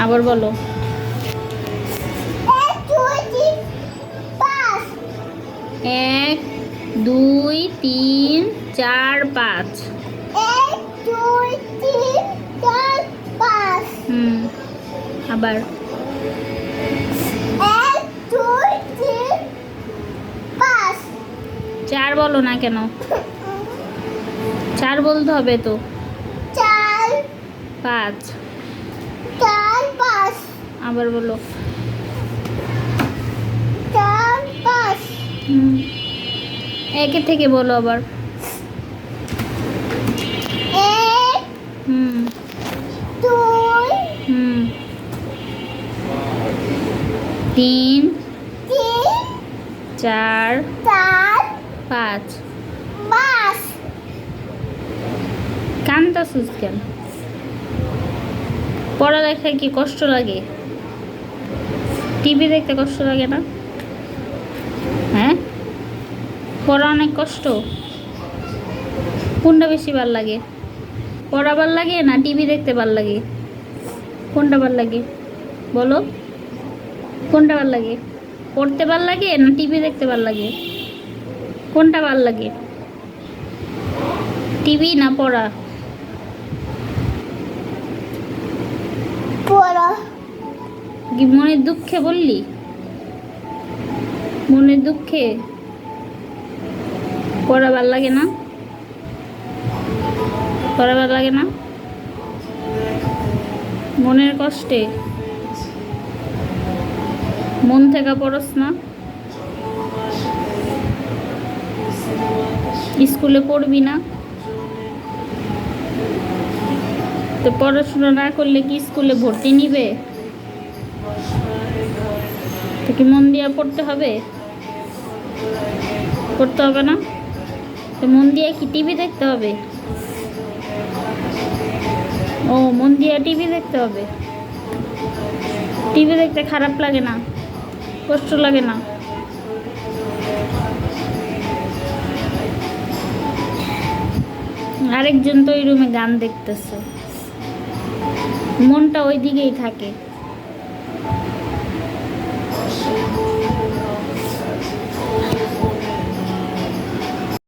আবার বলো। এক দুই তিন চার পাঁচ। হুম আবার। চার বলো না কেন? চার বলতে হবে তো। চার। পাঁচ। আবার বলো। একে থেকে বলো আবার। হুম। হুম। তিন। চার। পাঁচ। কান্তাসুস কেন? পড়ালেখায় কি কষ্ট লাগে? টিভি দেখতে কষ্ট লাগে না? হ্যাঁ? পড়া অনেক কষ্ট? কোনটা বেশি ভালো লাগে? পড়া ভালো লাগে না টিভি দেখতে ভালো লাগে? কোনটা ভালো লাগে? বলো। কোনটা ভালো লাগে? পড়তে ভালো লাগে না টিভি দেখতে ভালো লাগে? কোনটা ভালো লাগে? টিভি না পড়া? কি মনের দুঃখে বললি? মনের দুঃখে? পড়া ভালো লাগে না? পড়া ভালো লাগে না? মনের কষ্টে? মন থেকে পড়স না? স্কুলে পড়বি না? তো পড়াশোনা না করলে কি স্কুলে ভর্তি নিবে? তো কি মন দিয়ে পড়তে হবে? পড়তে হবে না? তো মন দিয়ে কি টিভি দেখতে হবে? ও, মন দিয়ে টিভি দেখতে হবে? টিভি দেখতে খারাপ লাগে না? কষ্ট লাগে না? আরেকজন তো ওই রুমে গান দেখতেছে। মনটা ওই দিকেই থাকে।